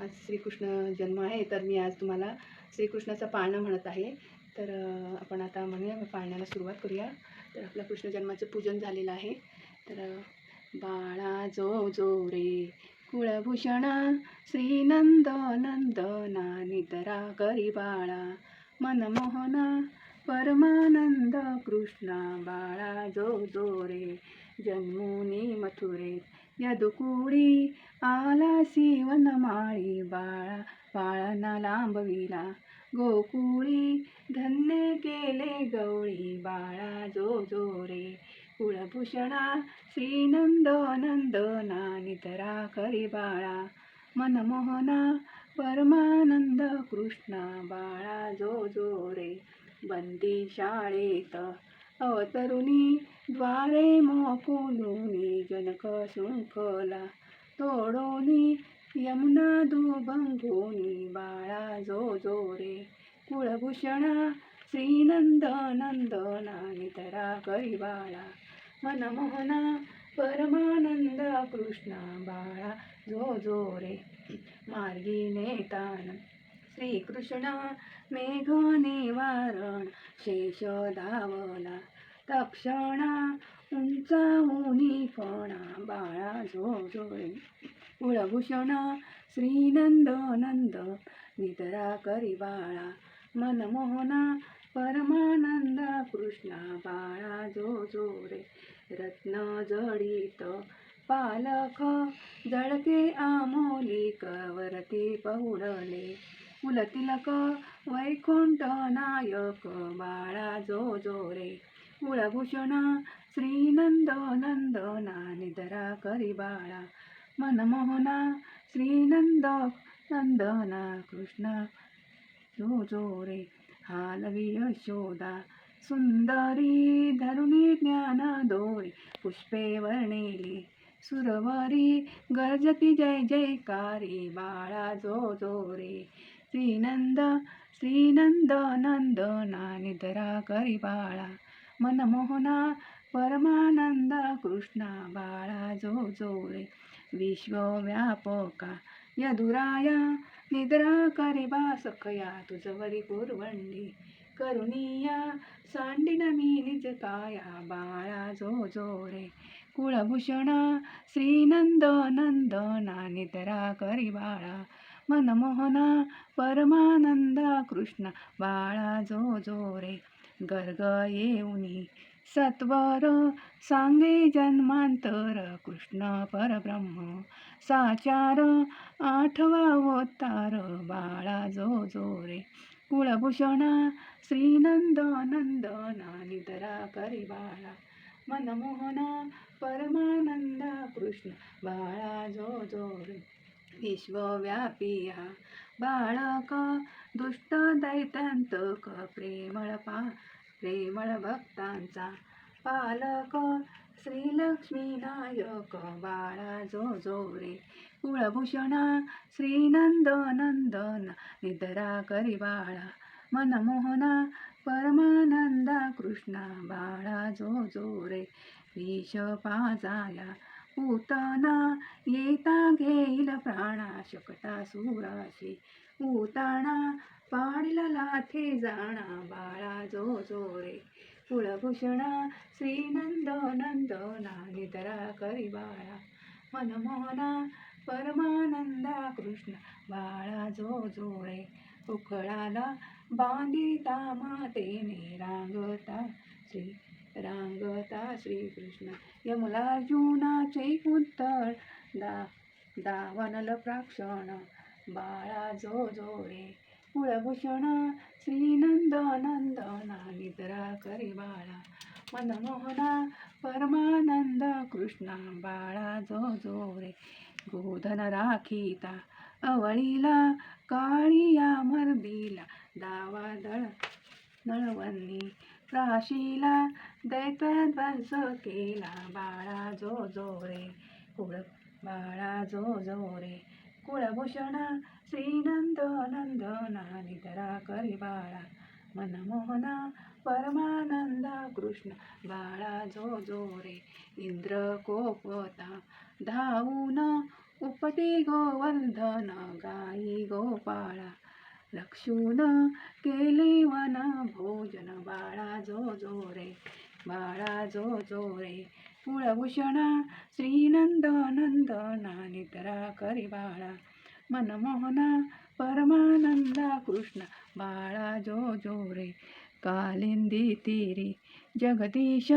आज श्रीकृष्ण जन्म आहे तर मी आज तुम्हाला श्रीकृष्णाचं पाळणं म्हणत आहे. तर आपण आता म्हणूया पाळण्याला सुरुवात करूया. तर आपल्या कृष्ण जन्माचं पूजन झालेलं आहे. तर बाळा जो जो रे कुळभूषणा श्रीनंद नंदना नितरा करी बाळा मनमोहना परमानंद कृष्णा बाळा जो जो रे जन्मुनी मथुरेत यदुकुळी आलासी वनमाळी बाळा बाळांना लांबविला गोकुळी धन्य केले गवळी बाळा जो जो रे कुळभूषणा श्रीनंद नंदना नितरा करी बाळा मनमोहना परमानंद कृष्णा बाळा जो जो रे बंदी शाळेत अवतरुणी द्वारे मोकुलुनी जनक शृंखला तोडोनी यमुना दुभंगोनी बाळा जो जो रे कुळभूषणा श्रीनंद नंदना नितरा करी बाळा मनमोहना परमानंद कृष्णा बाळा जो जो रे मार्गी नेतान श्रीकृष्णा मेघ निवारण शेष धावला तक्षणा उंचावूनी फणा बाळा जो जो श्रीनंद नंद नितरा करी बाळा मनमोहना परमानंद कृष्णा बाळा जो जो रे रत्न जडित पालख जळके आमोली कवरती पहुडले कुलतिलक वैकुंठ नायक बाळा जो जो रे. कुळभूषण श्रीनंद नंदना निदरा करी बाळा. मनमोहना श्रीनंद नंदना कृष्णा जो जो रे. हालवी यशोदा सुंदरी धरुणी ज्ञान दोरी पुष्पे वर्णिली सुरवरी गर्जती जय जयकारी बाळा जो जो रे. श्रीनंद श्रीनंद नंद नानिदरा करी बाळा मनमोहना परमानंद कृष्णा बाळा जो जो रे विश्वव्यापका यदुराया निद्रा करिबा सखया तुझवरी पुरवंडी करुणीया सांडिन मी निज काया बाळा जो जो रे कुळभूषण श्रीनंद नंद नानिदरा करी बाळा मनमोहना परमानंद कृष्ण बाळा जो जो रे गर्ग येऊनी सत्वर सांगे जन्मांतर कृष्ण परब्रह्म साचार आठवा अवतार बाळा जो जो रे कुळभूषणा श्रीनंद नंदना निदरा करी बाळा मनमोहना परमानंद कृष्ण बाळा जो जो रे विश्वव्यापिया बाळक दुष्ट दैत्यांतक प्रेमळ पा प्रेमळ भक्तांचा पालक. श्रीलक्ष्मी नायक बाळा जो जो रे कुळभूषणा. श्रीनंद नंदन निद्रा करी बाळा. मनमोहना परमानंदा कृष्णा बाळा जो जो रे विष पाजाया. उताना येता घेईल प्राणा शकटा सुराशी उताणा पाडला लाथे जाणा बाळा जो जोरे कुळभूषणा श्रीनंद नंदना निधरा करी बाळा मनमोहना परमानंदा कृष्ण बाळा जो जोरे उखळाला बांधिता मातेने रांगता श्री रांगता श्रीकृष्ण. यमलार्जुनाचे उत्तर दा दावनल प्राक्षण. बाळा जो जो रे कुळभूषण श्रीनंद नंदना निद्रा करी बाळा. मनमोहना परमानंद कृष्णा बाळा जो जो रे गोधन राखीता अवळीला काळिया मर्दीला दावा दळ काशीला प्राशीला दैत्वध्वंस केला. बाळा जो जो रे कुळ बाळा जो जो रे कुळभूषणा श्रीनंद नंदना निधरा करी बाळा. मनमोहना परमानंद कृष्ण बाळा जो जो रे इंद्र कोपता. धावून उपटी गोवंधन गाई गोपाळा. लक्ष्मण केले वन भोजन बाळा जो जो रे बाळा जो जो रे. कुळभूषणा श्रीनंद नंदना निद्रा करी बाळा. मनमोहना परमानंदा कृष्ण बाळा जो जो रे. कालिंदी तीरी जगदीश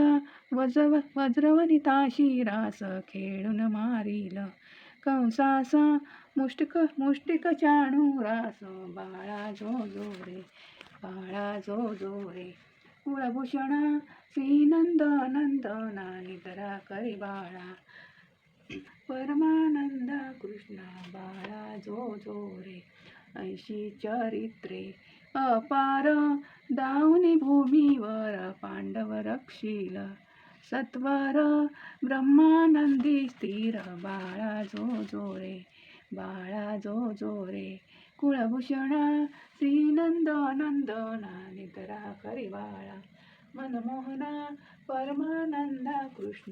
वजव वज्रवनिताशी रास खेळून मारिल. कंसासा मुष्टिक मुष्टिक चाणूरास बाळा जो जो रे बाळा जो जो रे. श्री श्रीनंद नंदना निद्रा करी बाळा. परमानंद कृष्ण बाळा जो जो रे. ऐशी चरित्रे अपार. दावनी भूमीवर पांडव रक्षील. सत्वर ब्रह्मानंदी स्थिर बाळा जो जो रे बाळा जो जो रे. कुळभूषणा श्रीनंद नंदना नितरा करी बाळा. मनमोहना परमानंदा कृष्ण.